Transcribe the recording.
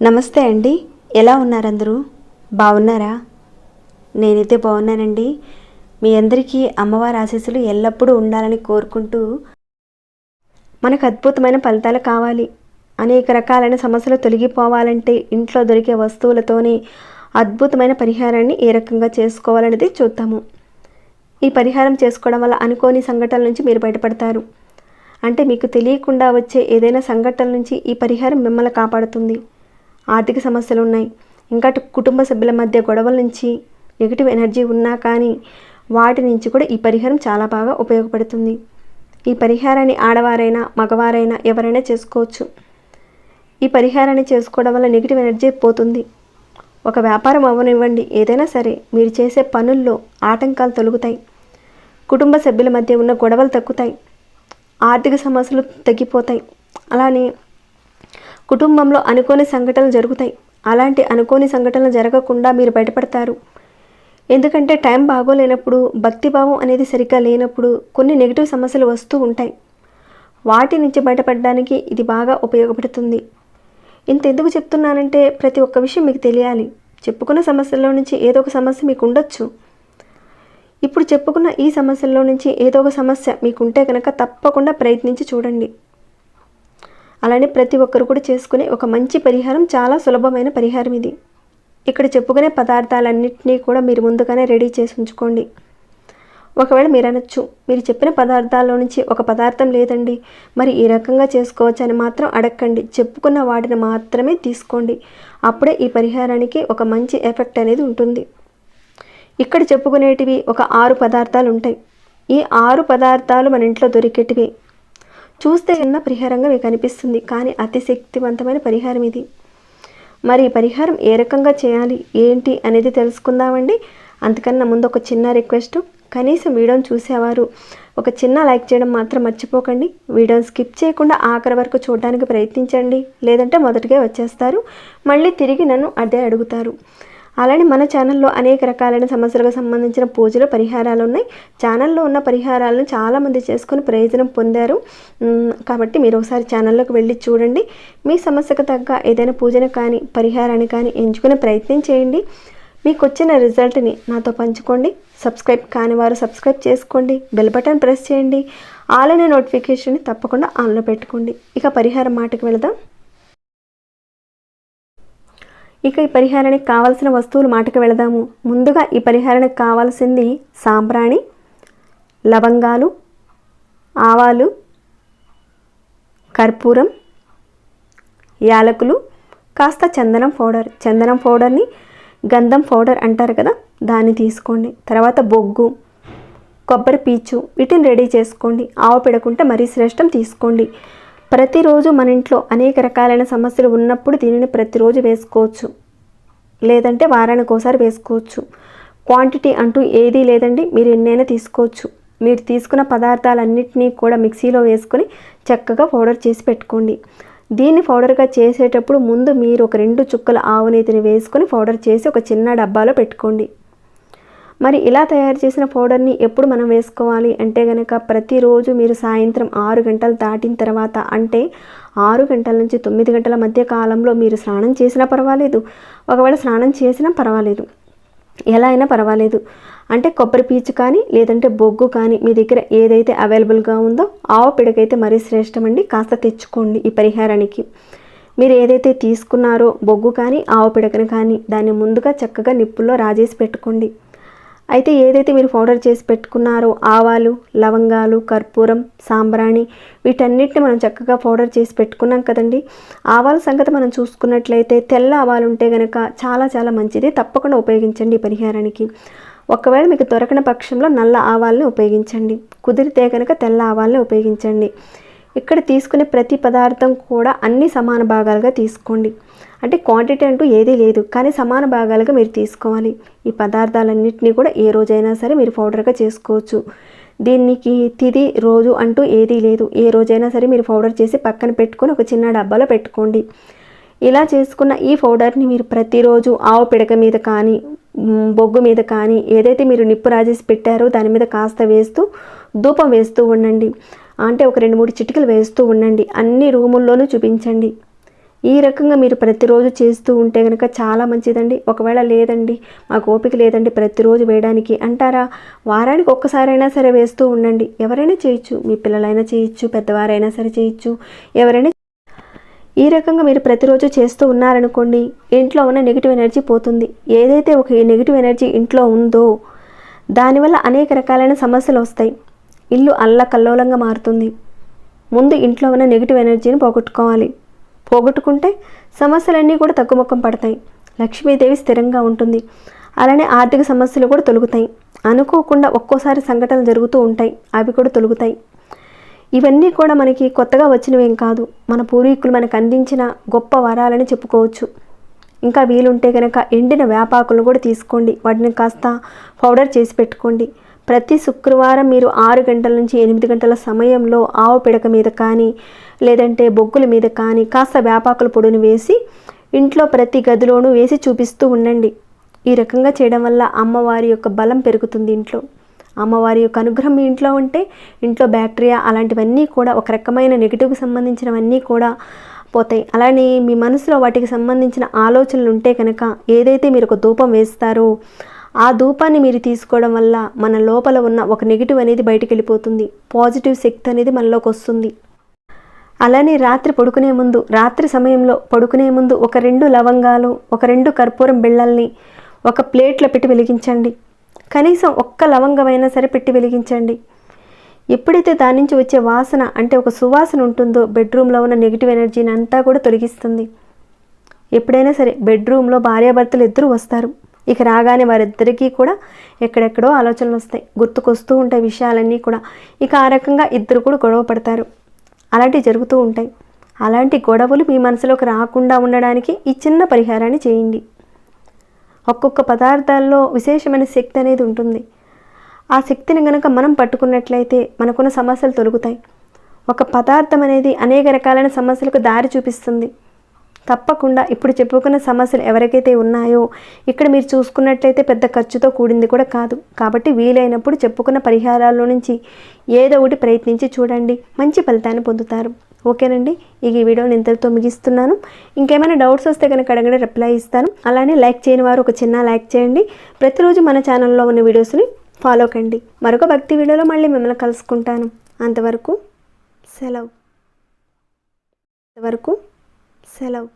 నమస్తే అండి. ఎలా ఉన్నారందరూ? బాగున్నారా? నేనైతే బాగున్నానండి. మీ అందరికీ అమ్మవారి ఆశీస్సులు ఎల్లప్పుడూ ఉండాలని కోరుకుంటూ మనకు అద్భుతమైన ఫలితాలు కావాలి. అనేక రకాలైన సమస్యలు తొలగిపోవాలంటే ఇంట్లో దొరికే వస్తువులతోనే అద్భుతమైన పరిహారాన్ని ఏ రకంగా చేసుకోవాలనేది చూద్దాము. ఈ పరిహారం చేసుకోవడం వల్ల అనుకోని సంఘటనల నుంచి మీరు బయటపడతారు. అంటే మీకు తెలియకుండా వచ్చే ఏదైనా సంఘటనల నుంచి ఈ పరిహారం మిమ్మల్ని కాపాడుతుంది. ఆర్థిక సమస్యలు ఉన్నాయి. ఇంకా కుటుంబ సభ్యుల మధ్య గొడవల నుంచి నెగిటివ్ ఎనర్జీ ఉన్నా కానీ వాటి నుంచి కూడా ఈ పరిహారం చాలా బాగా ఉపయోగపడుతుంది. ఈ పరిహారాన్ని ఆడవారైనా మగవారైనా ఎవరైనా చేసుకోవచ్చు. ఈ పరిహారాన్ని చేసుకోవడం వల్ల నెగిటివ్ ఎనర్జీ పోతుంది. ఒక వ్యాపారం అవ్వనివ్వండి. ఏదైనా సరే మీరు చేసే పనుల్లో ఆటంకాలు తొలుగుతాయి. కుటుంబ సభ్యుల మధ్య ఉన్న గొడవలు తగ్గుతాయి. ఆర్థిక సమస్యలు తగ్గిపోతాయి. అలానే కుటుంబంలో అనుకోని సంఘటనలు జరుగుతాయి. అలాంటి అనుకోని సంఘటనలు జరగకుండా మీరు బయటపడతారు. ఎందుకంటే టైం బాగోలేనప్పుడు భక్తిభావం అనేది సరిగ్గా లేనప్పుడు కొన్ని నెగిటివ్ సమస్యలు వస్తూ ఉంటాయి. వాటి నుంచి బయటపడడానికి ఇది బాగా ఉపయోగపడుతుంది. ఇంత ఎందుకు చెప్తున్నానంటే ప్రతి ఒక్క విషయం మీకు తెలియాలి. చెప్పుకున్న సమస్యల్లో నుంచి ఏదో ఒక సమస్య మీకు ఉండొచ్చు. ఇప్పుడు చెప్పుకున్న ఈ సమస్యల్లో నుంచి ఏదో ఒక సమస్య మీకుంటే కనుక తప్పకుండా ప్రయత్నించి చూడండి. అలానే ప్రతి ఒక్కరు కూడా చేసుకునే ఒక మంచి పరిహారం చాలా సులభమైన పరిహారం ఇది. ఇక్కడ చెప్పుకునే పదార్థాలన్నింటినీ కూడా మీరు ముందుగానే రెడీ చేసి ఉంచుకోండి. ఒకవేళ మీరు అనొచ్చు మీరు చెప్పిన పదార్థాల్లో నుంచి ఒక పదార్థం లేదండి మరి ఈ రకంగా చేసుకోవచ్చని మాత్రం అడగండి చెప్పుకున్న వాటిని మాత్రమే తీసుకోండి. అప్పుడే ఈ పరిహారానికి ఒక మంచి ఎఫెక్ట్ అనేది ఉంటుంది. ఇక్కడ చెప్పుకునేటివి ఒక ఆరు పదార్థాలు ఉంటాయి ఈ ఆరు పదార్థాలు మన ఇంట్లో దొరికేటివి. చూస్తే చిన్న పరిహారంగా మీకు అనిపిస్తుంది కానీ అతి శక్తివంతమైన పరిహారం ఇది. మరి పరిహారం ఏ రకంగా చేయాలి ఏంటి అనేది తెలుసుకుందామండి. అంతకన్నా ముందు ఒక చిన్న రిక్వెస్ట్ కనీసం వీడియోని చూసేవారు. ఒక చిన్న లైక్ చేయడం మాత్రం మర్చిపోకండి. వీడియోని స్కిప్ చేయకుండా ఆఖరి వరకు చూడడానికి ప్రయత్నించండి. లేదంటే మొదటిగా వచ్చేస్తారు. మళ్ళీ తిరిగి నన్ను అదే అడుగుతారు. అలానే మన ఛానల్లో అనేక రకాలైన సమస్యలకు సంబంధించిన పూజలు పరిహారాలు ఉన్నాయి. ఛానల్లో ఉన్న పరిహారాలను చాలామంది చేసుకుని ప్రయోజనం పొందారు. కాబట్టి మీరు ఒకసారి ఛానల్లోకి వెళ్ళి చూడండి. మీ సమస్యకు తగ్గ ఏదైనా పూజను కానీ పరిహారాన్ని కానీ ఎంచుకునే ప్రయత్నం చేయండి. మీకు వచ్చిన రిజల్ట్ని నాతో పంచుకోండి. సబ్స్క్రైబ్ కాని వారు సబ్స్క్రైబ్ చేసుకోండి. బెల్ బటన్ ప్రెస్ చేయండి. ఆల్ అనే నోటిఫికేషన్ని తప్పకుండా ఆన్లో పెట్టుకోండి. ఇక పరిహారం మాటకు వెళదాం. ఇక ఈ పరిహారానికి కావాల్సిన వస్తువులు మాటకు వెళదాము. ముందుగా ఈ పరిహారానికి కావాల్సింది సాంబ్రాణి లవంగాలు ఆవాలు కర్పూరం యాలకులు కాస్త చందనం పౌడర్. చందనం పౌడర్ని గంధం పౌడర్ అంటారు కదా దాన్ని తీసుకోండి. తర్వాత బొగ్గు కొబ్బరి పీచు వీటిని రెడీ చేసుకోండి. ఆవు పెడకుంటే మరీ శ్రేష్టం తీసుకోండి. ప్రతిరోజు మన ఇంట్లో అనేక రకాలైన సమస్యలు ఉన్నప్పుడు దీనిని ప్రతిరోజు వేసుకోవచ్చు. లేదంటే వారానికి ఒకసారి వేసుకోవచ్చు. క్వాంటిటీ అంటూ ఏదీ లేదండి. మీరు ఎన్నైనా తీసుకోవచ్చు. మీరు తీసుకున్న పదార్థాలన్నింటినీ కూడా మిక్సీలో వేసుకొని చక్కగా పౌడర్ చేసి పెట్టుకోండి. దీన్ని పౌడర్గా చేసేటప్పుడు ముందు మీరు ఒక రెండు చుక్కల ఆవు నేతిని వేసుకొని పౌడర్ చేసి ఒక చిన్న డబ్బాలో పెట్టుకోండి. మరి ఇలా తయారు చేసిన పౌడర్ని ఎప్పుడు మనం వేసుకోవాలి అంటే కనుక ప్రతిరోజు మీరు సాయంత్రం ఆరు గంటలు దాటిన తర్వాత అంటే ఆరు గంటల నుంచి తొమ్మిది గంటల మధ్య కాలంలో మీరు స్నానం చేసినా పర్వాలేదు. ఒకవేళ స్నానం చేసినా పర్వాలేదు. ఎలా అయినా పర్వాలేదు. అంటే కొబ్బరి పీచు కానీ లేదంటే బొగ్గు కానీ మీ దగ్గర ఏదైతే అవైలబుల్గా ఉందో ఆవు పిడకైతే మరీ శ్రేష్టమండి. కాస్త తెచ్చుకోండి ఈ పరిహారానికి. మీరు ఏదైతే తీసుకున్నారో బొగ్గు కానీ ఆవు పిడకను కానీ దాన్ని ముందుగా చక్కగా నిప్పుల్లో రాజేసి పెట్టుకోండి. అయితే ఏదైతే మీరు పౌడర్ చేసి పెట్టుకున్నారో ఆవాలు లవంగాలు కర్పూరం సాంబ్రాణి వీటన్నిటిని మనం చక్కగా పౌడర్ చేసి పెట్టుకున్నాం కదండి. ఆవాల సంగతి మనం చూసుకున్నట్లయితే తెల్ల ఆవాలు ఉంటే కనుక చాలా చాలా మంచిది. తప్పకుండా ఉపయోగించండి ఈ పరిహారానికి. ఒకవేళ మీకు దొరకని పక్షంలో నల్ల ఆవాలని ఉపయోగించండి. కుదిరితే కనుక తెల్ల ఆవాలని ఉపయోగించండి. ఇక్కడ తీసుకునే ప్రతి పదార్థం కూడా అన్ని సమాన భాగాలుగా తీసుకోండి. అంటే క్వాంటిటీ అంటూ ఏదీ లేదు కానీ సమాన భాగాలుగా మీరు తీసుకోవాలి. ఈ పదార్థాలన్నింటినీ కూడా ఏ రోజైనా సరే మీరు పౌడర్గా చేసుకోవచ్చు. దీనికి తిది రోజు అంటూ ఏదీ లేదు. ఏ రోజైనా సరే మీరు పౌడర్ చేసి పక్కన పెట్టుకొని ఒక చిన్న డబ్బాలో పెట్టుకోండి. ఇలా చేసుకున్న ఈ పౌడర్ని మీరు ప్రతిరోజు ఆవు పిడక మీద కానీ బొగ్గు మీద కానీ ఏదైతే మీరు నిప్పు రాజేసి పెట్టారో దాని మీద కాస్త వేస్తూ ధూపం వేస్తూ ఉండండి. అంటే ఒక రెండు మూడు చిటికలు వేస్తూ ఉండండి. అన్ని రూముల్లోనూ చూపించండి. ఈ రకంగా మీరు ప్రతిరోజు చేస్తూ ఉంటే కనుక చాలా మంచిదండి. ఒకవేళ లేదండి మాకు ఓపిక లేదండి ప్రతిరోజు వేయడానికి అంటారా? వారానికి ఒక్కసారైనా సరే వేస్తూ ఉండండి. ఎవరైనా చేయొచ్చు. మీ పిల్లలైనా చేయొచ్చు పెద్దవారైనా సరే చేయొచ్చు. ఎవరైనా ఈ రకంగా మీరు ప్రతిరోజు చేస్తూ ఉన్నారనుకోండి ఇంట్లో ఉన్న నెగిటివ్ ఎనర్జీ పోతుంది. ఏదైతే ఒక నెగిటివ్ ఎనర్జీ ఇంట్లో ఉందో దానివల్ల అనేక రకాలైన సమస్యలు వస్తాయి. ఇల్లు అల్లకల్లోలంగా మారుతుంది. ముందు ఇంట్లో ఉన్న నెగిటివ్ ఎనర్జీని పోగొట్టుకోవాలి. పోగొట్టుకుంటే సమస్యలన్నీ కూడా తగ్గుముఖం పడతాయి. లక్ష్మీదేవి స్థిరంగా ఉంటుంది. అలానే ఆర్థిక సమస్యలు కూడా తొలుగుతాయి. అనుకోకుండా ఒక్కోసారి సంఘటనలు జరుగుతూ ఉంటాయి. అవి కూడా తొలుగుతాయి. ఇవన్నీ కూడా మనకి కొత్తగా వచ్చినవేం కాదు. మన పూర్వీకులు మనకు అందించిన గొప్ప వరాలని చెప్పుకోవచ్చు. ఇంకా వీలుంటే కనుక ఎండిన వేపాకులను కూడా తీసుకోండి. వాటిని కాస్త పౌడర్ చేసి పెట్టుకోండి. ప్రతి శుక్రవారం మీరు ఆరు గంటల నుంచి ఎనిమిది గంటల సమయంలో ఆవు పిడక మీద కానీ లేదంటే బొగ్గుల మీద కానీ కాస్త వేపాకుల పొడిని వేసి ఇంట్లో ప్రతి గదిలోనూ వేసి చూపిస్తూ ఉండండి. ఈ రకంగా చేయడం వల్ల అమ్మవారి యొక్క బలం పెరుగుతుంది ఇంట్లో. అమ్మవారి యొక్క అనుగ్రహం మీ ఇంట్లో ఉంటే ఇంట్లో బ్యాక్టీరియా అలాంటివన్నీ కూడా ఒక రకమైన నెగిటివ్కి సంబంధించినవన్నీ కూడా పోతాయి. అలానే మీ మనసులో వాటికి సంబంధించిన ఆలోచనలు ఉంటే కనుక ఏదైతే మీరు ఒక ధూపం వేస్తారో ఆ ధూపాన్ని మీరు తీసుకోవడం వల్ల మన లోపల ఉన్న ఒక నెగిటివ్ అనేది బయటికి వెళ్ళిపోతుంది. పాజిటివ్ శక్తి అనేది మనలోకి వస్తుంది. అలానే రాత్రి పడుకునే ముందు రాత్రి సమయంలో పడుకునే ముందు ఒక రెండు లవంగాలు ఒక రెండు కర్పూరం బిళ్ళల్ని ఒక ప్లేట్లో పెట్టి వెలిగించండి. కనీసం ఒక్క లవంగమైనా సరే పెట్టి వెలిగించండి. ఎప్పుడైతే దాని నుంచి వచ్చే వాసన అంటే ఒక సువాసన ఉంటుందో బెడ్రూమ్లో ఉన్న నెగిటివ్ ఎనర్జీని అంతా కూడా తొలగిస్తుంది. ఎప్పుడైనా సరే బెడ్రూమ్లో భార్యాభర్తలు ఇద్దరు వస్తారు. ఇక రాగానే వారిద్దరికీ కూడా ఎక్కడెక్కడో ఆలోచనలు వస్తాయి. గుర్తుకొస్తూ ఉంటాయి విషయాలన్నీ కూడా. ఇక ఆ రకంగా ఇద్దరు కూడా గొడవ పడతారు. అలాంటివి జరుగుతూ ఉంటాయి. అలాంటి గొడవలు మీ మనసులోకి రాకుండా ఉండడానికి ఈ చిన్న పరిహారాన్ని చేయండి. ఒక్కొక్క పదార్థాల్లో విశేషమైన శక్తి అనేది ఉంటుంది. ఆ శక్తిని గనక మనం పట్టుకున్నట్లయితే మనకున్న సమస్యలు తొలుగుతాయి. ఒక పదార్థం అనేది అనేక రకాలైన సమస్యలకు దారి చూపిస్తుంది. తప్పకుండా ఇప్పుడు చెప్పుకున్న సమస్యలు ఎవరికైతే ఉన్నాయో ఇక్కడ మీరు చూసుకున్నట్లయితే పెద్ద ఖర్చుతో కూడింది కూడా కాదు. కాబట్టి వీలైనప్పుడు చెప్పుకున్న పరిహారాల్లో నుంచి ఏదో ఒకటి ప్రయత్నించి చూడండి. మంచి ఫలితాన్ని పొందుతారు. ఓకేనండి? ఇక ఈ వీడియోని ఇంతటితో ముగిస్తున్నాను. ఇంకేమైనా డౌట్స్ వస్తే కనుక అడగండి రిప్లై ఇస్తాను. అలానే లైక్ చేయని వారు ఒక చిన్న లైక్ చేయండి. ప్రతిరోజు మన ఛానల్లో ఉన్న వీడియోస్ని ఫాలో కండి. మరొక భక్తి వీడియోలో మళ్ళీ మిమ్మల్ని కలుసుకుంటాను. అంతవరకు సెలవు. అంతవరకు సెలవు